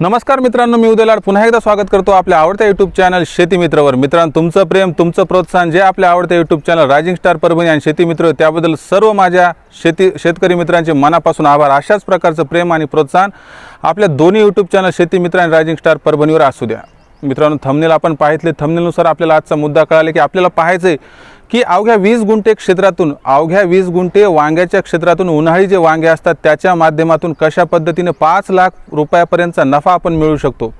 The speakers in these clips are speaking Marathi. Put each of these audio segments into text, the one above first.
नमस्कार मित्रांनो मी उदयलाड पुन्हा एकदा स्वागत करतो आपल्या आवडत्या यूट्यूब चॅनल शेती मित्रवर. मित्रांनो तुमचं प्रेम तुमचं प्रोत्साहन जे आपल्या आवडत्या YouTube channel rising star Parbhani आणि शेती मित्र त्याबद्दल सर्व माझ्या शेती शेतकरी मित्रांचे मनापासून आभार. अशाच प्रकारचं प्रेम आणि प्रोत्साहन आपल्या दोन्ही यूट्यूब चॅनल शेती मित्र आणि रायझिंग स्टार परभणीवर असू द्या. मित्रांनो थमनेल आपण पाहितले. थमनेलनुसार आपल्याला आजचा मुद्दा कळाला की आपल्याला पाहायचं आहे की अवघ्या वीस गुंठे क्षेत्रातून अवघ्या वीस गुंठे वांग्याच्या क्षेत्रातून उन्हाळी जे वांगे असतात त्याच्या माध्यमातून कशा पद्धतीने पाच लाख रुपयापर्यंतचा नफा आपण मिळू शकतो?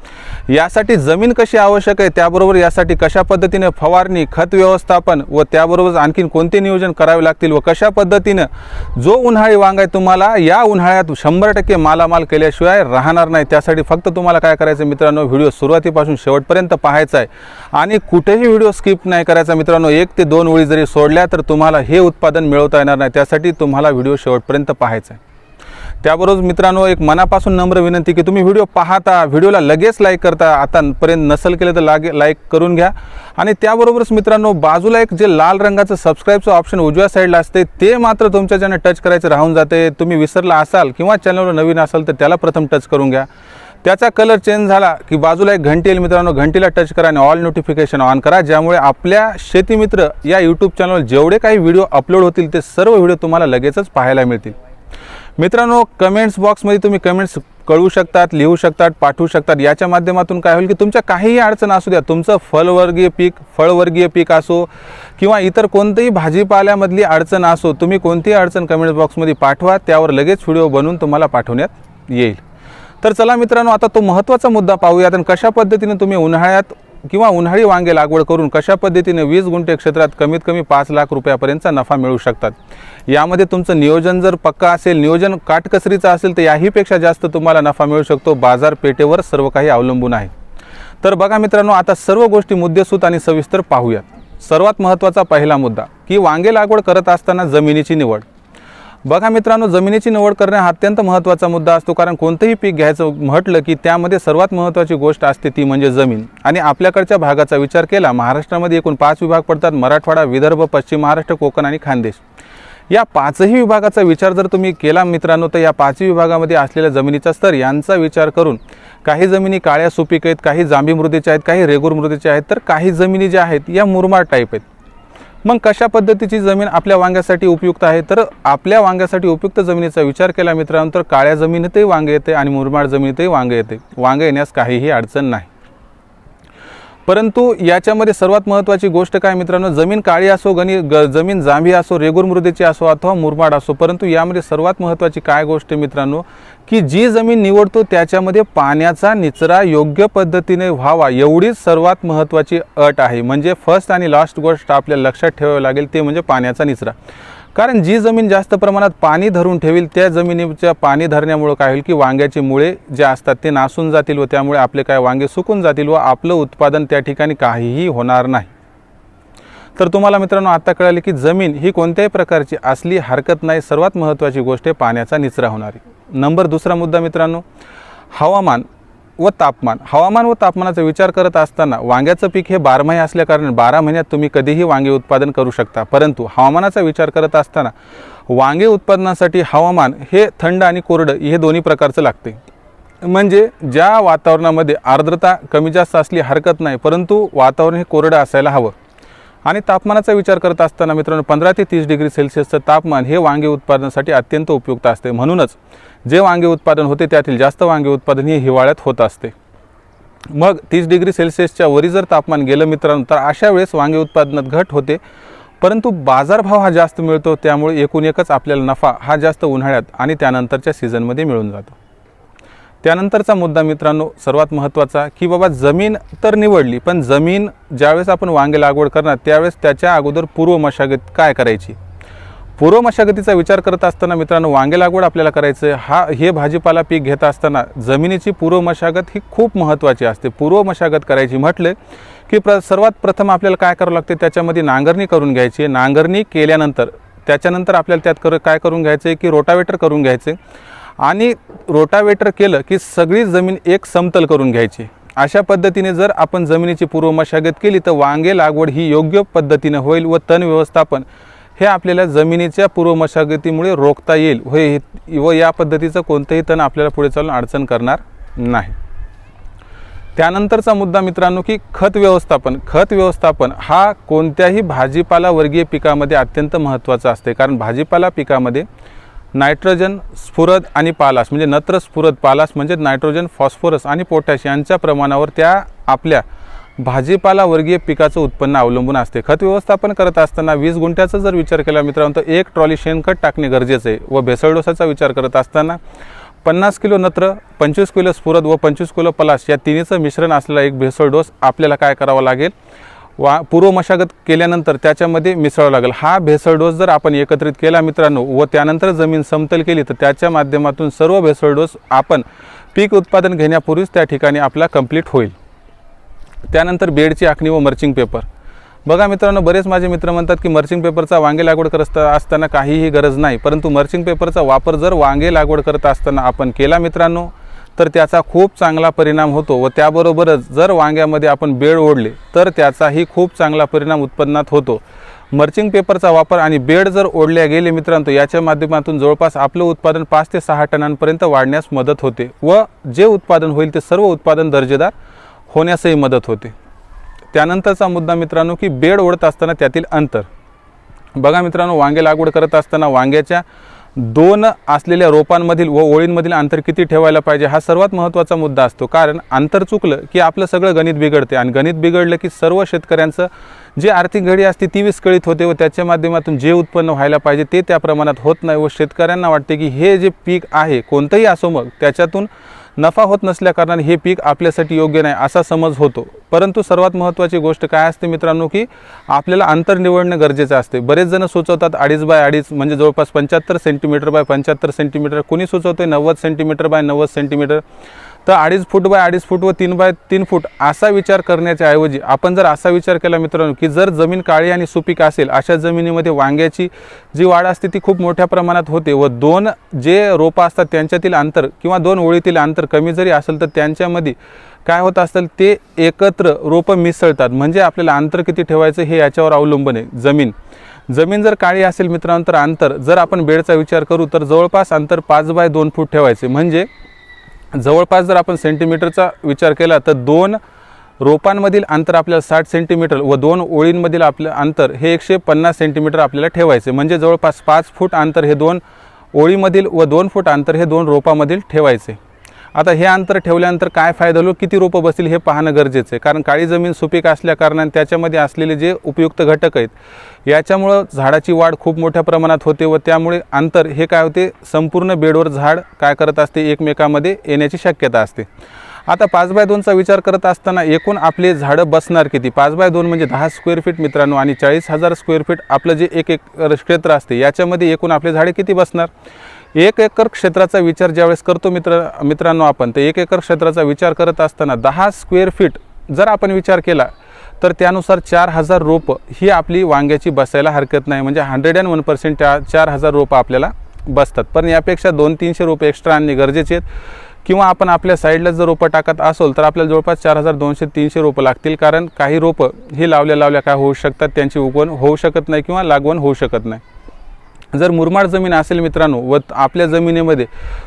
यासाठी जमीन कशी आवश्यक आहे त्याबरोबर यासाठी कशा पद्धतीने फवारणी खत व्यवस्थापन व त्याबरोबर आणखीन कोणते नियोजन करावे लागतील व कशा पद्धतीनं जो उन्हाळी वांग आहे तुम्हाला या उन्हाळ्यात शंभर टक्के मालामाल केल्याशिवाय राहणार नाही. त्यासाठी फक्त तुम्हाला काय करायचं मित्रांनो व्हिडिओ सुरुवातीपासून शेवटपर्यंत पाहायचा आहे. आणि कुठेही व्हिडिओ स्किप नाही करायचा मित्रांनो एक ते दोन ओळी जरी सोडल्या तर तुम्हाला हे उत्पादन मिळवता येणार नाही. त्यासाठी तुम्हाला व्हिडिओ शेवटपर्यंत पाहायचा आहे. त्याबरोबर मित्रांनो एक मनापासून नम्र विनंती की तुम्ही व्हिडिओ पाहता व्हिडिओला लगेच लाईक करता. आतापर्यंत नसल केलं तर लागे लाईक करून घ्या. आणि त्याबरोबरच मित्रांनो बाजूला एक जे लाल रंगाचं सबस्क्राईबचं ऑप्शन उजव्या साईडला असते ते मात्र तुमच्या ज्यांना टच करायचं राहून जाते. तुम्ही विसरला असाल किंवा चॅनलवर नवीन असाल तर त्याला प्रथम टच करून घ्या. त्याचा कलर चेंज झाला की बाजूला एक घंटी येईल मित्रांनो. घंटीला टच करा आणि ऑल नोटिफिकेशन ऑन करा ज्यामुळे आपल्या शेतीमित्र या यूट्यूब चॅनलवर जेवढे काही व्हिडिओ अपलोड होतील ते सर्व व्हिडिओ तुम्हाला लगेचच पाहायला मिळतील. मित्रांनो कमेंट्स बॉक्समध्ये तुम्ही कमेंट्स कळवू शकतात लिहू शकतात पाठवू शकतात. याच्या माध्यमातून काय होईल की तुमच्या काहीही अडचण असू द्या तुमचं फलवर्गीय पीक फळवर्गीय पीक असो किंवा इतर कोणतंही भाजीपाल्यामधली अडचण असो तुम्ही कोणतीही अडचण कमेंट बॉक्समध्ये पाठवा त्यावर लगेच व्हिडिओ बनवून तुम्हाला पाठवण्यात येईल. तर चला मित्रांनो आता तो महत्त्वाचा मुद्दा पाहूयात आणि कशा पद्धतीने तुम्ही उन्हाळ्यात किंवा उन्हाळी वांगे लागवड करून कशा पद्धतीने वीस गुंठे क्षेत्रात कमीत कमी पाच लाख रुपयापर्यंतचा नफा मिळू शकतात? यामध्ये तुमचं नियोजन जर पक्का असेल नियोजन काटकसरीचं असेल तर याहीपेक्षा जास्त तुम्हाला नफा मिळू शकतो. बाजारपेठेवर सर्व काही अवलंबून आहे. तर बघा मित्रांनो आता सर्व गोष्टी मुद्देसूत आणि सविस्तर पाहूयात. सर्वात महत्त्वाचा पहिला मुद्दा की वांगे लागवड करत असताना जमिनीची निवड. बघा मित्रांनो जमिनीची निवड करणे हा अत्यंत महत्त्वाचा मुद्दा असतो कारण कोणतंही पीक घ्यायचं म्हटलं की त्यामध्ये सर्वात महत्त्वाची गोष्ट असते ती म्हणजे जमीन. आणि आपल्याकडच्या भागाचा विचार केला महाराष्ट्रामध्ये एकूण पाच विभाग पडतात मराठवाडा विदर्भ पश्चिम महाराष्ट्र कोकण आणि खानदेश. या पाचही विभागाचा विचार जर तुम्ही केला मित्रांनो तर या पाचही विभागामध्ये असलेल्या जमिनीचा स्तर यांचा विचार करून काही जमिनी काळ्या सुपीक आहेत काही जांभी मृदेच्या आहेत काही रेगूर मृदेच्या आहेत तर काही जमिनी ज्या आहेत या मुरमाड टाईप आहेत. मग कशा पद्धतीची जमीन आपल्या वांग्यासाठी उपयुक्त आहे? तर आपल्या वांग्यासाठी उपयुक्त जमिनीचा विचार केला मित्रांनो तर काळ्या जमिनीतही वांगे येते आणि मुरमाड जमिनीतही वांगे येते. वांगे येण्यास काहीही अडचण नाही. परंतु याच्यामध्ये सर्वात महत्त्वाची गोष्ट काय मित्रांनो जमीन काळी असो गणी ग जमीन जांभी असो रेगूर मृदेची असो अथवा मुरमाड असो परंतु यामध्ये सर्वात महत्त्वाची काय गोष्ट मित्रांनो की जी जमीन निवडतो त्याच्यामध्ये पाण्याचा निचरा योग्य पद्धतीने व्हावा एवढीच सर्वात महत्त्वाची अट आहे. म्हणजे फर्स्ट आणि लास्ट गोष्ट आपल्याला लक्षात ठेवावी लागेल ते म्हणजे पाण्याचा निचरा. कारण जी जमीन जास्त प्रमाणात पाणी धरून ठेवील त्या जमिनीच्या पाणी धरण्यामुळं काय होईल की वांग्याची मुळे जे असतात ते नासून जातील व त्यामुळे आपले काय वांगे सुकून जातील व आपलं उत्पादन त्या ठिकाणी काहीही होणार नाही. तर तुम्हाला मित्रांनो आता कळाले की जमीन ही कोणत्याही प्रकारची असली हरकत नाही सर्वात महत्त्वाची गोष्ट आहे पाण्याचा निचरा होणारी. नंबर दुसरा मुद्दा मित्रांनो हवामान. व तापमान. हवामान व तापमानाचा विचार करत असताना वांग्याचं पीक हे बारमाही असल्याकारणाने बारा महिन्यात तुम्ही कधीही वांगे उत्पादन करू शकता. परंतु हवामानाचा विचार करत असताना वांगे उत्पादनासाठी हवामान हे थंड आणि कोरडं हे दोन्ही प्रकारचं लागते. म्हणजे ज्या वातावरणामध्ये आर्द्रता कमी जास्त असली हरकत नाही परंतु वातावरण हे कोरडं असायला हवं. आणि तापमानाचा विचार करत असताना मित्रांनो पंधरा ते तीस डिग्री सेल्सिअसचं तापमान हे वांगे उत्पादनासाठी अत्यंत उपयुक्त असते. म्हणूनच जे वांगे उत्पादन होते त्यातील जास्त वांगे उत्पादन हे हिवाळ्यात होत असते. मग तीस डिग्री सेल्सिअसच्या वरी जर तापमान गेलं मित्रांनो तर अशा वेळेस वांगे उत्पादनात घट होते. परंतु बाजारभाव हा जास्त मिळतो त्यामुळे एकूण एकच आपल्याला नफा हा जास्त उन्हाळ्यात आणि त्यानंतरच्या सीझनमध्ये मिळून जातो. त्यानंतरचा मुद्दा मित्रांनो सर्वात महत्त्वाचा की बाबा जमीन तर निवडली पण जमीन ज्यावेळेस आपण वांगे लागवड करणार त्यावेळेस त्याच्या अगोदर पूर्व मशागत काय करायची? पूर्व मशागतीचा विचार करत असताना मित्रांनो वांगे लागवड आपल्याला करायचं आहे हा हे भाजीपाला पीक घेत असताना जमिनीची पूर्व मशागत ही खूप महत्त्वाची असते. पूर्व मशागत करायची म्हटलं की प्र सर्वात प्रथम आपल्याला काय करावं लागते त्याच्यामध्ये नांगरणी करून घ्यायची. आहे नांगरणी केल्यानंतर त्याच्यानंतर आपल्याला त्यात कर काय करून घ्यायचं आहे की रोटावेटर करून घ्यायचं. आहे आणि रोटावेटर केलं की सगळी जमीन एक समतल करून घ्यायची. अशा पद्धतीने जर आपण जमिनीची पूर्व मशागत केली तर वांगे लागवड ही योग्य पद्धतीने होईल व तण व्यवस्थापन हे आपल्याला जमिनीच्या पूर्व मशागतीमुळे रोखता येईल होय व या पद्धतीचं कोणतंही तण आपल्याला पुढे चालून अडचण करणार नाही. त्यानंतरचा मुद्दा मित्रांनो की खत व्यवस्थापन. खत व्यवस्थापन हा कोणत्याही भाजीपाला वर्गीय पिकामध्ये अत्यंत महत्त्वाचा असते. कारण भाजीपाला पिकामध्ये नायट्रोजन स्फुरद आणि पालास. म्हणजे नत्र स्फुरद पालास म्हणजे नायट्रोजन फॉस्फरस आणि पोटॅश यांच्या प्रमाणावर त्या आपल्या भाजीपाला वर्गीय पिकाचं उत्पन्न अवलंबून असते. खत व्यवस्थापन करत असताना वीस गुंठ्याचा जर विचार केला मित्रांनो तर एक ट्रॉली शेणखत टाकणे गरजेचं आहे व भेसळडोसाचा विचार करत असताना पन्नास किलो नत्र पंचवीस किलो स्फुरद व पंचवीस किलो पलास या तिन्हीचं मिश्रण असलेला एक भेसळ डोस आपल्याला काय करावा लागेल? वा पूर्व मशागत केल्यानंतर त्याच्यामध्ये मिसळावं लागेल. हा भेसळ डोस जर आपण एकत्रित केला मित्रांनो व त्यानंतर जमीन समतल केली तर त्याच्या माध्यमातून सर्व भेसळ डोस आपण पीक उत्पादन घेण्यापूर्वीच त्या ठिकाणी आपला कंप्लीट होईल. त्यानंतर बेडची आखणी व मर्चिंग पेपर. बघा मित्रांनो बरेच माझे मित्र म्हणतात की मर्चिंग पेपरचा वांगे लागवड करत असताना काहीही गरज नाही परंतु मर्चिंग पेपरचा वापर जर वांगे लागवड करत असताना आपण केला मित्रांनो तर त्याचा खूप चांगला परिणाम होतो व त्याबरोबरच जर वांग्यामध्ये आपण बेड ओढले तर त्याचाही खूप चांगला परिणाम उत्पन्नात होतो. मर्चिंग पेपरचा वापर आणि बेड जर ओढल्या गेले मित्रांनो याच्या माध्यमातून जवळपास आपलं उत्पादन पाच ते सहा टनांपर्यंत वाढण्यास मदत होते व जे उत्पादन होईल ते सर्व उत्पादन दर्जेदार होण्यासही मदत होते. त्यानंतरचा मुद्दा मित्रांनो की बेड ओढत असताना त्यातील अंतर. बघा मित्रांनो वांगे लागवड करत असताना वांग्याच्या दोन असलेल्या रोपांमधील व ओळींमधील अंतर किती ठेवायला पाहिजे हा सर्वात महत्त्वाचा मुद्दा असतो. कारण अंतर चुकलं की आपलं सगळं गणित बिघडते आणि गणित बिघडलं की सर्व शेतकऱ्यांचं जे आर्थिक घडी असते ती विस्कळीत होते व त्याच्या माध्यमातून जे उत्पन्न व्हायला पाहिजे ते त्या प्रमाणात होत नाही व शेतकऱ्यांना वाटते की हे जे पीक आहे कोणतंही असो मग त्याच्यातून नफा होत नसल्याकारणाने हे पीक आपल्यासाठी योग्य नाही असा समज होतो. परंतु सर्वात महत्त्वाची गोष्ट काय असते मित्रांनो की आपल्याला अंतर निवडणं गरजेचं असते. बरेच जण सुचवतात अडीच बाय अडीच म्हणजे जवळपास पंच्याहत्तर सेंटीमीटर बाय पंच्याहत्तर सेंटीमीटर कोणी सुचवतोय नव्वद सेंटीमीटर बाय नव्वद सेंटीमीटर तर अडीच फूट बाय अडीच फूट व तीन बाय तीन फूट असा विचार करण्याच्या ऐवजी आपण जर असा विचार केला मित्रांनो की जर जमीन काळी आणि सुपीक असेल अशा जमिनीमध्ये वांग्याची जी वाढ असते ती खूप मोठ्या प्रमाणात होते व दोन जे रोपं असतात त्यांच्यातील अंतर किंवा दोन ओळीतील अंतर कमी जरी असेल तर त्यांच्यामध्ये काय होत असेल ते एकत्र रोपं मिसळतात. म्हणजे आपल्याला अंतर किती ठेवायचं हे याच्यावर अवलंबून आहे जमीन. जमीन जर काळी असेल मित्रांनो तर अंतर जर आपण बेडचा विचार करू तर जवळपास अंतर पाच बाय दोन फूट ठेवायचे. म्हणजे जवळपास जर आपण सेंटीमीटरचा विचार केला तर दोन रोपांमधील अंतर आपल्याला साठ सेंटीमीटर व दोन ओळींमधील आपलं अंतर हे एकशे पन्नास सेंटीमीटर आपल्याला ठेवायचे. म्हणजे जवळपास पाच फूट अंतर हे दोन ओळीमधील व दोन फूट अंतर हे दोन रोपामधील ठेवायचे. आता हे अंतर ठेवल्यानंतर काय फायदा होईल किती रोपं बसतील हे पाहणं गरजेचं आहे. कारण काळी जमीन सुपीक असल्याकारणाने त्याच्यामध्ये असलेले जे उपयुक्त घटक आहेत याच्यामुळं झाडाची वाढ खूप मोठ्या प्रमाणात होते व त्यामुळे अंतर हे काय होते? संपूर्ण बेडवर झाड काय करत असते? एकमेकामध्ये येण्याची शक्यता असते. आता पाच बाय दोनचा विचार करत असताना एकूण आपले झाडं बसणार किती? पाच बाय दोन म्हणजे दहा स्क्वेअर फीट मित्रांनो आणि चाळीस हजार स्क्वेअर फीट आपलं जे एक एक क्षेत्र असते याच्यामध्ये एकूण आपले झाडे किती बसणार? एक एकर क्षेत्राचा विचार ज्यावेळेस करतो मित्र मित्रांनो आपण तर एक एकर क्षेत्राचा विचार करत असताना दहा स्क्वेअर फीट जर आपण विचार केला तर त्यानुसार चार हजार रोपं ही आपली वांग्याची बसायला हरकत नाही. म्हणजे हंड्रेड अँड वन पर्सेंट चार हजार रोपं आपल्याला बसतात. पण यापेक्षा दोन तीनशे रोपं एक्स्ट्रा आणणे गरजेचे आहेत. किंवा आपण आपल्या साईडला जर रोपं टाकत असेल तर आपल्याला जवळपास चार हजार दोनशे तीनशे रोपं लागतील. कारण काही रोपं ही लावल्या लावल्या काय होऊ शकतात? त्यांची उगवण होऊ शकत नाही किंवा लागवण होऊ शकत नाही. जर मुरमाड जमीन असेल मित्रांनो व आपल्या जमिनीमध्ये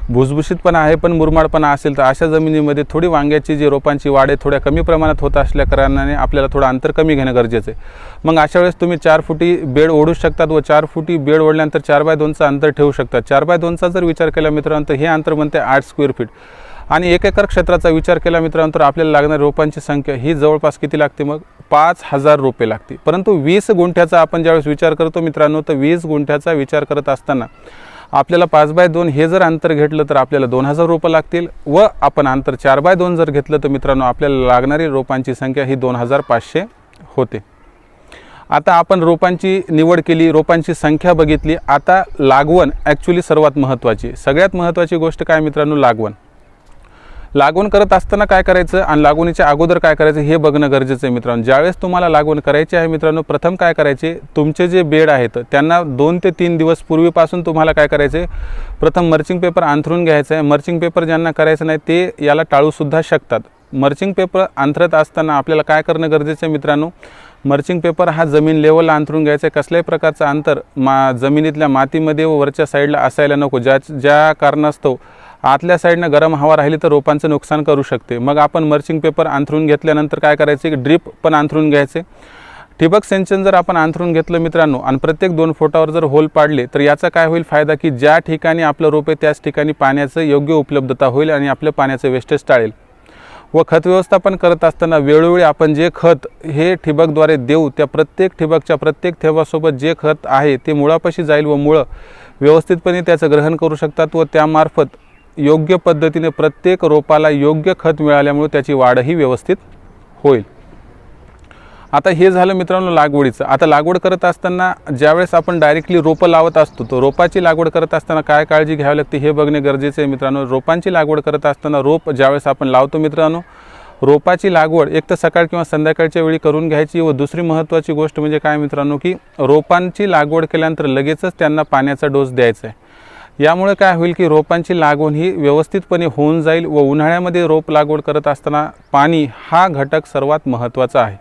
भुसभुशीतपणा आहे पण मुरमाडपणा असेल तर अशा जमिनीमध्ये थोडी वांग्याची जी रोपांची वाढ आहे थोड्या कमी प्रमाणात होत असल्या कारणाने आपल्याला थोडं अंतर कमी घेणं गरजेचं आहे. मग अशा वेळेस तुम्ही चार फुटी बेड ओढू शकतात व चार फुटी बेड ओढल्यानंतर चार बाय दोनचं अंतर ठेवू शकतात. चार बाय दोनचा जर विचार केला मित्रांनो तर हे अंतर म्हणते आठ स्क्वेअर फीट. आणि एक एकर क्षेत्राचा विचार केला मित्रांनो तर आपल्याला लागणाऱ्या रोपांची संख्या ही जवळपास किती लागते मग? पाच हजार रोपे लागते परंतु वीस गुंठ्याचा आपण ज्यावेळेस विचार करतो मित्रांनो तर वीस गुंठ्याचा विचार करत असताना आपल्याला पाच बाय दोन हे जर अंतर घेतलं तर आपल्याला दोन हजार रोपं लागतील व आपण अंतर चार बाय दोन जर घेतलं तर मित्रांनो आपल्याला लागणारी रोपांची संख्या ही दोन हजार पाचशे होते. आता आपण रोपांची निवड केली रोपांची संख्या बघितली. आता लागवण ॲक्च्युली सर्वात महत्त्वाची सगळ्यात महत्त्वाची गोष्ट काय मित्रांनो? लागवण. लागवण करत असताना काय करायचं आणि लागवणीच्या अगोदर काय करायचं हे बघणं गरजेचं आहे मित्रांनो. ज्यावेळेस तुम्हाला लागवण करायची आहे मित्रांनो प्रथम काय करायचे तुमचे जे बेड आहेत त्यांना दोन ते तीन दिवस पूर्वीपासून तुम्हाला काय करायचे प्रथम मर्चिंग पेपर अंथरून घ्यायचं आहे. मर्चिंग पेपर ज्यांना करायचं नाही ते याला टाळूसुद्धा शकतात. मर्चिंग पेपर अंथरत असताना आपल्याला काय करणं गरजेचं आहे मित्रांनो मर्चिंग पेपर हा जमीन लेवलला अंथरून घ्यायचा आहे. कसल्याही प्रकारचं अंतर मा जमिनीतल्या मातीमध्ये व वरच्या साईडला असायला नको. ज्या ज्या कारणास्तव आतल्या साईडनं गरम हवा राहिली तर रोपांचं नुकसान करू शकते. मग आपण मर्चिंग पेपर अंथरून घेतल्यानंतर काय करायचे? ड्रीप पण अंथरून घ्यायचे. ठिबक सिंचन जर आपण अंथरून घेतलं मित्रांनो आणि प्रत्येक दोन फुटावर जर होल पाडले तर याचा काय होईल फायदा? की ज्या ठिकाणी आपलं रोप आहे त्याच ठिकाणी पाण्याचं योग्य उपलब्धता होईल आणि आपलं पाण्याचं वेस्टेज टाळेल. व खत व्यवस्थापन करत असताना वेळोवेळी आपण जे खत हे ठिबकद्वारे देऊ त्या प्रत्येक ठिबकच्या प्रत्येक थेंबासोबत जे खत आहे ते मुळापाशी जाईल व मुळं व्यवस्थितपणे त्याचं ग्रहण करू शकतात व त्यामार्फत योग्य पद्धतीने प्रत्येक रोपाला योग्य खत मिळाल्यामुळे त्याची वाढही व्यवस्थित होईल. आता हे झालं मित्रांनो लागवडीचं. आता लागवड करत असताना ज्यावेळेस आपण डायरेक्टली रोपं लावत असतो तो रोपाची लागवड करत असताना काय काळजी घ्यावी लागते हे बघणे गरजेचं आहे मित्रांनो. रोपांची लागवड करत असताना रोप ज्यावेळेस आपण लावतो मित्रांनो रोपाची लागवड एक तर सकाळ किंवा संध्याकाळच्या वेळी करून घ्यायची व दुसरी महत्त्वाची गोष्ट म्हणजे काय मित्रांनो की रोपांची लागवड केल्यानंतर लगेचच त्यांना पाण्याचा डोस द्यायचा आहे. यामुळे काय होईल की रोपांची लागवण ही व्यवस्थितपणे होऊन जाईल व उन्हाळ्यामध्ये रोप लागवड करत असताना पाणी हा घटक सर्वात महत्त्वाचा आहे.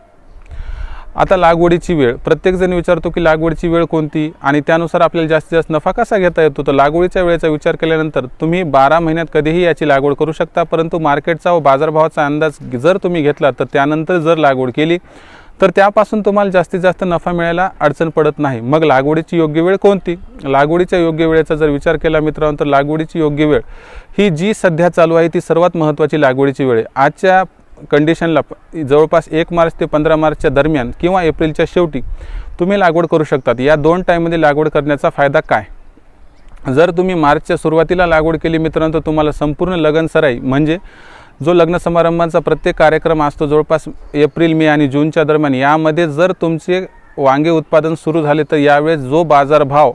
आता लागवडीची वेळ. प्रत्येकजण विचारतो की लागवडीची वेळ कोणती? आणि त्यानुसार आपल्याला जास्तीत जास्त नफा कसा घेता येतो? तर लागवडीच्या वेळेचा विचार केल्यानंतर तुम्ही बारा महिन्यात कधीही याची लागवड करू शकता परंतु मार्केटचा व बाजारभावाचा अंदाज जर तुम्ही घेतला तर त्यानंतर जर लागवड केली तर त्यापासून तुम्हाला जास्तीत जास्त नफा मिळायला अडचण पडत नाही. मग लागवडीची योग्य वेळ कोणती? लागवडीच्या योग्य वेळेचा जर विचार केला मित्रांनो तर लागवडीची योग्य वेळ ही जी सध्या चालू आहे ती सर्वात महत्त्वाची लागवडीची वेळ आहे. आजच्या कंडिशनला जवळपास एक मार्च ते पंधरा मार्चच्या दरम्यान किंवा एप्रिलच्या शेवटी तुम्ही लागवड करू शकतात. या दोन टाईममध्ये लागवड करण्याचा फायदा काय? जर तुम्ही मार्चच्या सुरुवातीला लागवड केली मित्रांनो तर तुम्हाला संपूर्ण लगन सराई म्हणजे जो लग्न समारंभांचा प्रत्येक कार्यक्रम असतो जवळपास एप्रिल मे आणि जूनच्या दरम्यान यामध्ये जर तुमचे वांगे उत्पादन सुरू झाले तर यावेळेस जो बाजारभाव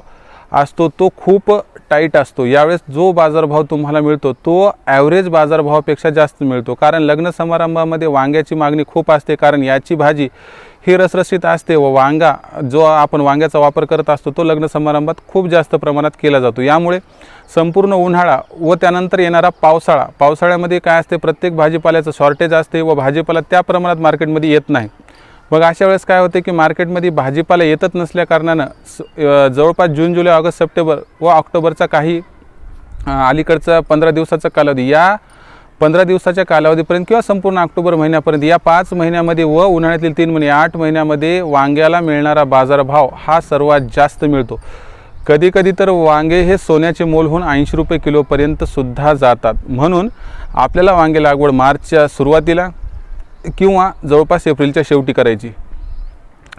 असतो तो खूप टाईट असतो. यावेळेस जो बाजारभाव तुम्हाला मिळतो तो ॲव्हरेज बाजारभावापेक्षा जास्त मिळतो. कारण लग्न समारंभामध्ये वांग्याची मागणी खूप असते. कारण याची भाजी ही रसरशीत असते व वांगा जो आपण वांग्याचा वापर करत असतो तो लग्न समारंभात खूप जास्त प्रमाणात केला जातो. यामुळे संपूर्ण उन्हाळा व त्यानंतर येणारा पावसाळा पावसाळ्यामध्ये काय असते प्रत्येक भाजीपाल्याचं शॉर्टेज असते व भाजीपाला त्या प्रमाणात मार्केटमध्ये येत नाही. मग अशा वेळेस काय होते की मार्केटमध्ये भाजीपाला येतच नसल्याकारणानं स- जवळपास जून जुलै ऑगस्ट सप्टेंबर व ऑक्टोबरचा काही अलीकडचा पंधरा दिवसाचा कालावधी या पंधरा दिवसाच्या कालावधीपर्यंत किंवा संपूर्ण ऑक्टोबर महिन्यापर्यंत या पाच महिन्यामध्ये व उन्हाळ्यातील तीन महिने आठ महिन्यामध्ये वांग्याला मिळणारा बाजारभाव हा सर्वात जास्त मिळतो. कधी कधी तर वांगे हे सोन्याचे मोल होऊन ऐंशी रुपये किलोपर्यंत सुद्धा जातात. म्हणून आपल्याला वांगे लागवड मार्चच्या सुरुवातीला किंवा जवळपास एप्रिलच्या शेवटी करायची.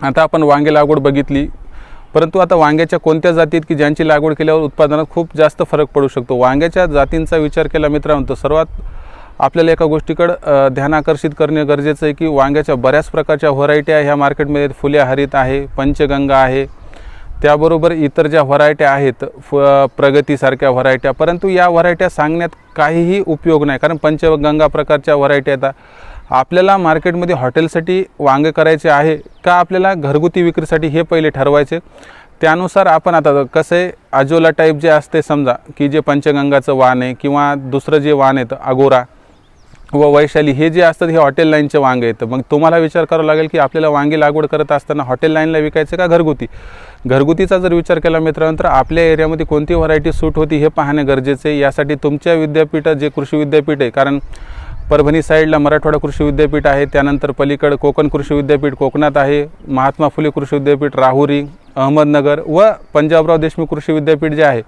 आता आपण वांगे लागवड बघितली. परंतु आता वांग्याच्या कोणत्या जाती आहेत की ज्यांची लागवड केल्यावर उत्पादनात खूप जास्त फरक पडू शकतो? वांग्याच्या जातींचा विचार केला मित्रांनो तर सर्वात आपल्याला एका गोष्टीकडं ध्यान आकर्षित करणे गरजेचं आहे की वांग्याच्या बऱ्याच प्रकारच्या व्हरायट्या ह्या मार्केटमध्ये फुल्या हरित आहे पंचगंगा आहे. त्याबरोबर इतर ज्या व्हरायट्या आहेत फ प्रगतीसारख्या व्हरायट्या. परंतु या व्हरायट्या सांगण्यात काहीही उपयोग नाही. कारण पंचगंगा प्रकारच्या व्हरायट्या येतात आपल्याला मार्केटमध्ये हॉटेलसाठी वांगे करायचे आहे का आपल्याला घरगुती विक्रीसाठी हे पहिले ठरवायचे? त्यानुसार आपण आता कसं आहे आजोला टाईप जे असते समजा की जे पंचगंगाचं वाण आहे किंवा दुसरं जे वाण येतं अगोरा व वैशाली हे जे असतात हे हॉटेल लाईनचे वांगे येतं मग तुम्हाला विचार करावा लागेल की आपल्याला वांगी लागवड करत असताना हॉटेल लाईनला विकायचं का घरगुती? घरगुतीचा जर विचार केला मित्रांनंतर आपल्या एरियामध्ये कोणती व्हरायटी सूट होती हे पाहणे गरजेचे आहे. यासाठी तुमच्या विद्यापीठात जे कृषी विद्यापीठ आहे कारण परभणी साईडला मराठवाडा कृषी विद्यापीठ आहे त्यानंतर पलीकडं कोकण कृषी विद्यापीठ कोकणात आहे महात्मा फुले कृषी विद्यापीठ राहुरी अहमदनगर व पंजाबराव देशमुख कृषी विद्यापीठ जे आहे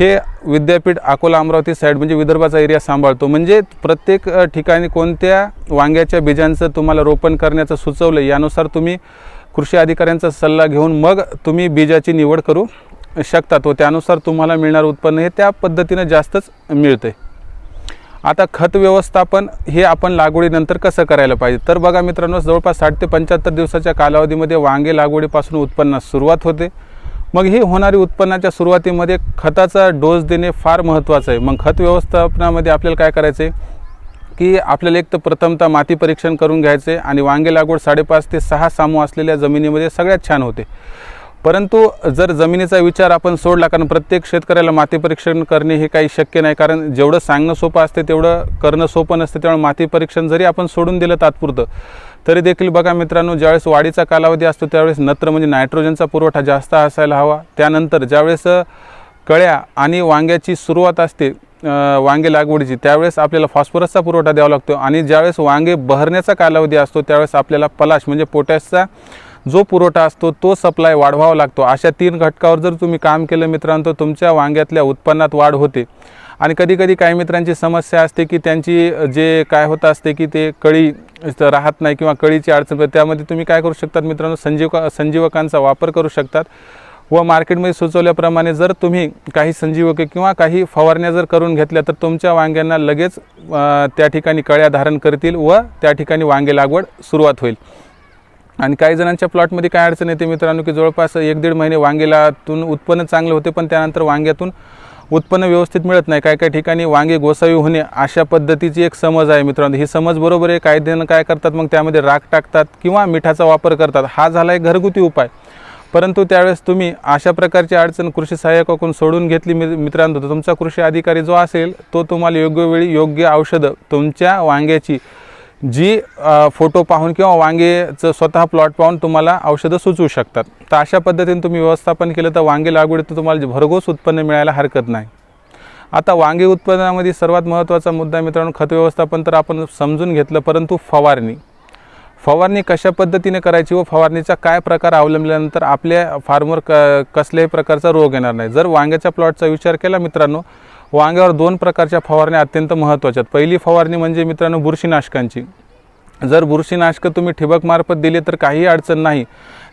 हे विद्यापीठ अकोला अमरावती साईड म्हणजे विदर्भाचा एरिया सांभाळतो. म्हणजे प्रत्येक ठिकाणी कोणत्या वांग्याच्या बीजांचं तुम्हाला रोपण करण्याचं सुचवलं यानुसार तुम्ही कृषी अधिकाऱ्यांचा सल्ला घेऊन मग तुम्ही बीजाची निवड करू शकतात व त्यानुसार तुम्हाला मिळणारं उत्पन्न हे त्या पद्धतीनं जास्तच मिळते आता खत व्यवस्थापन हे आपण लागवडीनंतर कसं करायला पाहिजे? तर बघा मित्रांनो जवळपास साठ ते पंच्याहत्तर दिवसाच्या कालावधीमध्ये वांगे लागवडीपासून उत्पन्नास सुरुवात होते. मग ही होणारी उत्पन्नाच्या सुरुवातीमध्ये खताचा डोस देणे फार महत्त्वाचं आहे. मग खत व्यवस्थापनामध्ये आपल्याला काय करायचं आहे की आपल्याला एक तर प्रथमतः माती परीक्षण करून घ्यायचे आणि वांगे लागवड साडेपाच ते सहा सामू असलेल्या जमिनीमध्ये सगळ्यात छान होते. परंतु जर जमिनीचा विचार आपण सोडला कारण प्रत्येक शेतकऱ्याला माती परीक्षण करणे हे काही शक्य नाही कारण जेवढं सांगणं सोपं असते तेवढं करणं सोपं नसतं त्यामुळे माती परीक्षण जरी आपण सोडून दिलं तात्पुरतं तरी देखील बघा मित्रांनो ज्यावेळेस वाढीचा कालावधी असतो त्यावेळेस नत्र म्हणजे नायट्रोजनचा पुरवठा जास्त असायला हवा. त्यानंतर ज्यावेळेस कळ्या आणि वांग्याची सुरुवात असते वांगे लागवडीची त्यावेळेस आपल्याला फॉस्फरसचा पुरवठा द्यावा लागतो आणि ज्यावेळेस वांगे बहरण्याचा कालावधी असतो त्यावेळेस आपल्याला पलाश म्हणजे पोटॅशचा जो पुरवठा असतो तो सप्लाय वाढवावा लागतो. अशा तीन घटकावर जर तुम्ही काम केलं मित्रांनो तुमच्या वांग्यातल्या उत्पन्नात वाढ होते. आणि कधी कधी काही मित्रांची समस्या असते की त्यांची जे काय होत असते की ते कळी राहत नाही किंवा कळीची अडचण त्यामध्ये तुम्ही काय करू शकतात मित्रांनो? संजीवका संजीवकांचा वापर करू शकतात. व मार्केटमध्ये सुचवल्याप्रमाणे जर तुम्ही काही संजीवके किंवा काही फवारण्या जर करून घेतल्या तर तुमच्या वांग्यांना लगेच त्या ठिकाणी कळ्या धारण करतील व त्या ठिकाणी वांगे लागवड सुरुवात होईल. आणि काही जणांच्या प्लॉटमध्ये काय अडचण येते मित्रांनो की जवळपास एक दीड महिने वांगेलातून उत्पन्न चांगलं होते पण त्यानंतर वांग्यातून उत्पन्न व्यवस्थित मिळत नाही. काही काही ठिकाणी वांगे गोसावी होणे अशा पद्धतीची एक समज आहे मित्रांनो. ही समज बरोबर आहे. कायद्यानं काय करतात मग त्यामध्ये राख टाकतात किंवा मिठाचा वापर करतात. हा झाला एक घरगुती उपाय. परंतु त्यावेळेस तुम्ही अशा प्रकारची अडचण कृषी सहाय्यकाकडून सोडून घेतली मित्रांनो तुमचा कृषी अधिकारी जो असेल तो तुम्हाला योग्य वेळी योग्य औषधं तुमच्या वांग्याची जी फोटो पाहून किंवा वांगेचं स्वतः प्लॉट पाहून तुम्हाला औषधं सुचवू शकतात. तर अशा पद्धतीने तुम्ही व्यवस्थापन केलं तर वांगे लागवडीत तुम्हाला भरघोस उत्पन्न मिळायला हरकत नाही. आता वांगे उत्पादनामध्ये सर्वात महत्त्वाचा मुद्दा मित्रांनो खत व्यवस्थापन तर आपण समजून घेतलं परंतु फवारणी. फवारणी कशा पद्धतीने करायची व फवारणीचा काय प्रकार अवलंबल्यानंतर आपल्या फार्मर क कसल्याही प्रकारचा रोग येणार नाही. जर वांग्याच्या प्लॉटचा विचार केला मित्रांनो वांग्यावर दोन प्रकारच्या फवारण्या अत्यंत महत्त्वाच्या आहेत. पहिली फवारणी म्हणजे मित्रांनो बुरशीनाशकांची जर बुरशीनाशकं तुम्ही ठिबकमार्फत दिले तर काही अडचण नाही.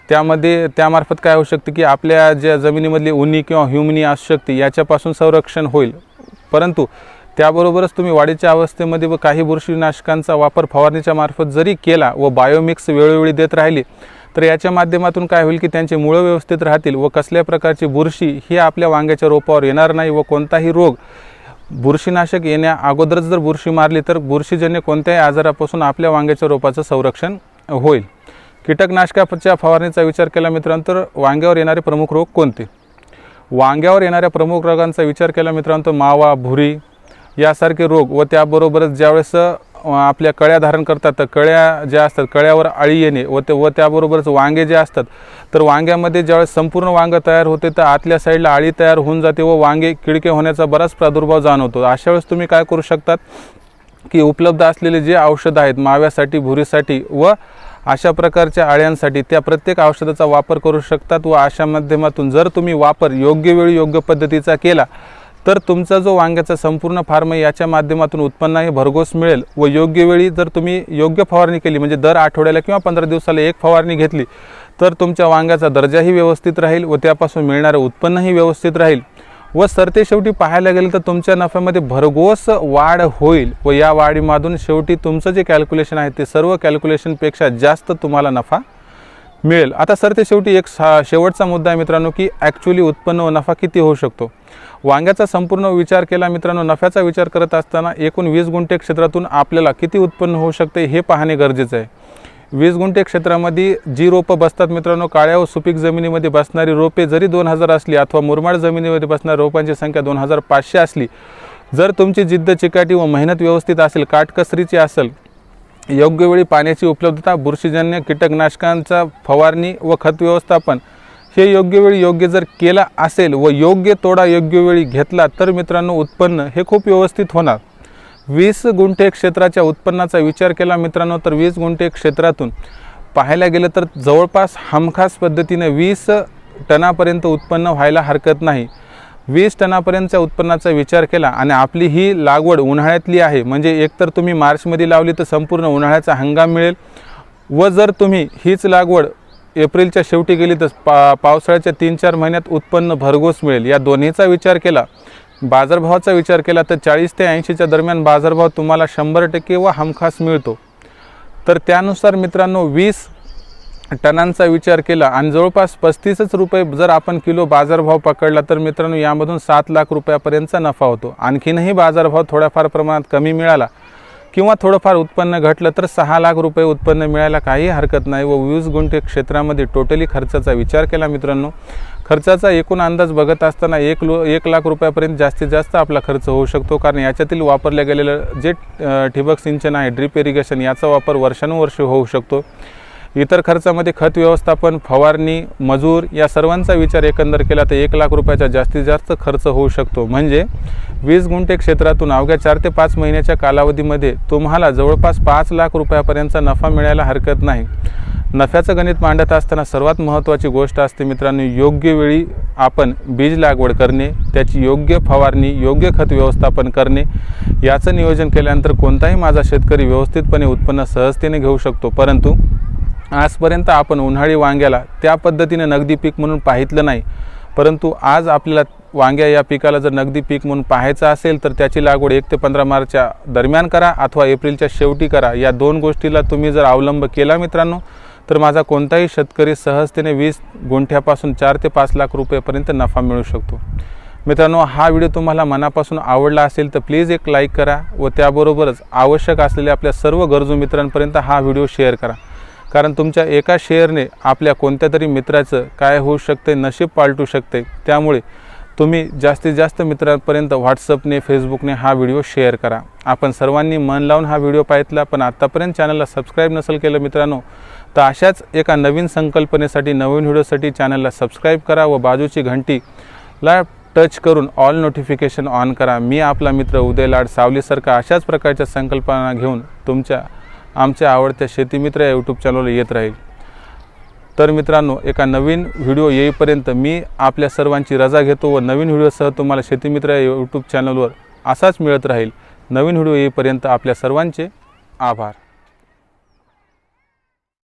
त्यामध्ये त्यामार्फत काय होऊ शकते की आपल्या ज्या जमिनीमधली उनी किंवा ह्युमिनी असू शकते याच्यापासून संरक्षण होईल. परंतु त्याबरोबरच तुम्ही वाढीच्या अवस्थेमध्ये व काही बुरशीनाशकांचा वापर फवारणीच्या मार्फत जरी केला व बायोमिक्स वेळोवेळी देत राहिली तर याच्या माध्यमातून काय होईल की त्यांचे मुळं व्यवस्थित राहतील व कसल्या प्रकारची बुरशी ही आपल्या वांग्याच्या रोपावर येणार नाही व कोणताही रोग बुरशीनाशक येण्या अगोदरच जर बुरशी मारली तर बुरशीजन्य कोणत्याही आजारापासून आपल्या वांग्याच्या रोपाचं संरक्षण होईल. कीटकनाशकाच्या फवारणीचा विचार केला मित्रांनो तर वांग्यावर येणारे प्रमुख रोग कोणते? वांग्यावर येणाऱ्या प्रमुख रोगांचा विचार केला मित्रांनो मावा भुरी यासारखे रोग व त्याबरोबरच ज्यावेळेस आपल्या कळ्या धारण करतात तर कळ्या ज्या असतात कळ्यावर आळी येणे व ते व त्याबरोबरच वांगे जे असतात तर वांग्यामध्ये ज्यावेळेस संपूर्ण वांगं तयार होते तर आतल्या साईडला आळी तयार होऊन जाते व वांगे किडके होण्याचा बराच प्रादुर्भाव जाणवतो. अशा वेळेस तुम्ही काय करू शकतात की उपलब्ध असलेले जे औषधं आहेत माव्यासाठी भुरीसाठी व अशा प्रकारच्या आळ्यांसाठी त्या प्रत्येक औषधाचा वापर करू शकतात व अशा माध्यमातून जर तुम्ही वापर योग्य वेळी योग्य पद्धतीचा केला तर तुमचा जो वांग्याचा संपूर्ण फार्म आहे याच्या माध्यमातून उत्पन्नही भरघोस मिळेल व योग्य वेळी जर तुम्ही योग्य फवारणी केली म्हणजे दर आठवड्याला किंवा पंधरा दिवसाला एक फवारणी घेतली तर तुमच्या वांग्याचा दर्जाही व्यवस्थित राहील व त्यापासून मिळणारं उत्पन्नही व्यवस्थित राहील. व सरते शेवटी पाहायला गेलं तर तुमच्या नफ्यामध्ये भरघोस वाढ होईल व या वाढीमधून शेवटी तुमचं जे कॅल्क्युलेशन आहे ते सर्व कॅल्क्युलेशनपेक्षा जास्त तुम्हाला नफा मिळेल. आता सर ते शेवटी एक सा शेवटचा मुद्दा आहे मित्रांनो की ॲक्च्युली उत्पन्न व नफा किती होऊ शकतो? वांग्याचा संपूर्ण विचार केला मित्रांनो नफ्याचा विचार करत असताना एकूण वीस गुंठे क्षेत्रातून आपल्याला किती उत्पन्न होऊ शकते हे पाहणे गरजेचं आहे. वीस गुंठे क्षेत्रामध्ये जी रोपं बसतात मित्रांनो काळ्या व सुपीक जमिनीमध्ये बसणारी रोपे जरी दोन हजार असली अथवा मुरमाड जमिनीमध्ये बसणाऱ्या रोपांची संख्या दोन हजार पाचशे असली जर तुमची जिद्द चिकाटी व मेहनत व्यवस्थित असेल काटकसरीची असेल योग्य वेळी पाण्याची उपलब्धता बुरशीजन्य कीटकनाशकांचा फवारणी व खत व्यवस्थापन हे योग्य वेळी योग्य जर केला असेल व योग्य तोडा योग्य वेळी घेतला तर मित्रांनो उत्पन्न हे खूप व्यवस्थित होणार. वीस गुंठे क्षेत्राच्या उत्पन्नाचा विचार केला मित्रांनो तर वीस गुंठे क्षेत्रातून पाहायला गेलं तर जवळपास हमखास पद्धतीने वीस टनापर्यंत उत्पन्न व्हायला हरकत नाही. वीस टनापर्यंतच्या उत्पन्नाचा विचार केला आणि आपली ही लागवड उन्हाळ्यातली आहे म्हणजे एकतर तुम्ही मार्चमध्ये लावली तर संपूर्ण उन्हाळ्याचा हंगाम मिळेल. व जर तुम्ही हीच लागवड एप्रिलच्या शेवटी गेली तर पा पावसाळ्याच्या तीन चार महिन्यात उत्पन्न भरघोस मिळेल. या दोन्हीचा विचार केला. बाजारभावाचा विचार केला तर चाळीस ते ऐंशीच्या दरम्यान बाजारभाव तुम्हाला शंभर टक्के व हमखास मिळतो. तर त्यानुसार मित्रांनो वीस टनांचा विचार केला आणि जवळपास पस्तीसच रुपये जर आपण किलो बाजारभाव पकडला तर मित्रांनो यामधून सात लाख रुपयापर्यंतचा नफा होतो. आणखीनही बाजारभाव थोड्याफार प्रमाणात कमी मिळाला किंवा थोडंफार उत्पन्न घटलं तर सहा लाख रुपये उत्पन्न मिळायला काही हरकत नाही व वीज गुंठे क्षेत्रामध्ये टोटली खर्चाचा विचार केला मित्रांनो. खर्चाचा एकूण अंदाज बघत असताना एक लो एक लाख रुपयापर्यंत जास्तीत जास्त आपला खर्च होऊ शकतो कारण याच्यातील वापरल्या गेलेलं जे ठिबक सिंचन आहे ड्रिप इरिगेशन याचा वापर वर्षानुवर्ष होऊ शकतो. इतर खर्चामध्ये खत व्यवस्थापन फवारणी मजूर या सर्वांचा विचार एकंदर केला तर एक लाख रुपयाचा जास्तीत जास्त खर्च होऊ शकतो. म्हणजे वीस गुंठे क्षेत्रातून अवघ्या चार ते पाच महिन्याच्या कालावधीमध्ये तुम्हाला जवळपास पाच लाख रुपयापर्यंतचा नफा मिळायला हरकत नाही. नफ्याचं गणित मांडत असताना सर्वात महत्त्वाची गोष्ट असते मित्रांनो योग्य वेळी आपण बीज लागवड करणे त्याची योग्य फवारणी योग्य खत व्यवस्थापन करणे याचं नियोजन केल्यानंतर कोणताही माझा शेतकरी व्यवस्थितपणे उत्पन्न सहजतेने घेऊ शकतो. परंतु आजपर्यंत आपण उन्हाळी वांग्याला त्या पद्धतीने नगदी पीक म्हणून पाहितलं नाही. परंतु आज आपल्याला वांग्या या पिकाला जर नगदी पीक म्हणून पाहायचं असेल तर त्याची लागवड एक ते पंधरा मार्चच्या दरम्यान करा अथवा एप्रिलच्या शेवटी करा. या दोन गोष्टीला तुम्ही जर अवलंब केला मित्रांनो तर माझा कोणताही शेतकरी सहजतेने वीस गुंठ्यापासून चार ते पाच लाख रुपयेपर्यंत नफा मिळू शकतो. मित्रांनो हा व्हिडिओ तुम्हाला मनापासून आवडला असेल तर प्लीज एक लाईक करा व त्याबरोबरच आवश्यक असलेल्या आपल्या सर्व गरजू मित्रांपर्यंत हा व्हिडिओ शेअर करा. कारण तुमच्या एका शेअरने आपल्या कोणत्या तरी मित्राचं काय होऊ शकते नशीब पालटू शकते त्यामुळे तुम्ही जास्तीत जास्त मित्रांपर्यंत व्हॉट्सअपने फेसबुकने हा व्हिडिओ शेअर करा. आपण सर्वांनी मन लावून हा व्हिडिओ पाहितला पण आत्तापर्यंत चॅनलला सबस्क्राईब नसेल केलं मित्रांनो तर अशाच एका नवीन संकल्पनेसाठी नवीन व्हिडिओसाठी चॅनलला सबस्क्राईब करा व बाजूची घंटीला टच करून ऑल नोटिफिकेशन ऑन करा. मी आपला मित्र उदय लाड सावलीसारखा अशाच प्रकारच्या संकल्पना घेऊन तुमच्या आमच्या आवडत्या शेतीमित्र या यूट्यूब चॅनलवर येत राहील. तर मित्रांनो एका नवीन व्हिडिओ येईपर्यंत मी आपल्या सर्वांची रजा घेतो व नवीन व्हिडिओसह तुम्हाला शेतीमित्र या यूट्यूब चॅनलवर असाच मिळत राहील. नवीन व्हिडिओ येईपर्यंत आपल्या सर्वांचे आभार.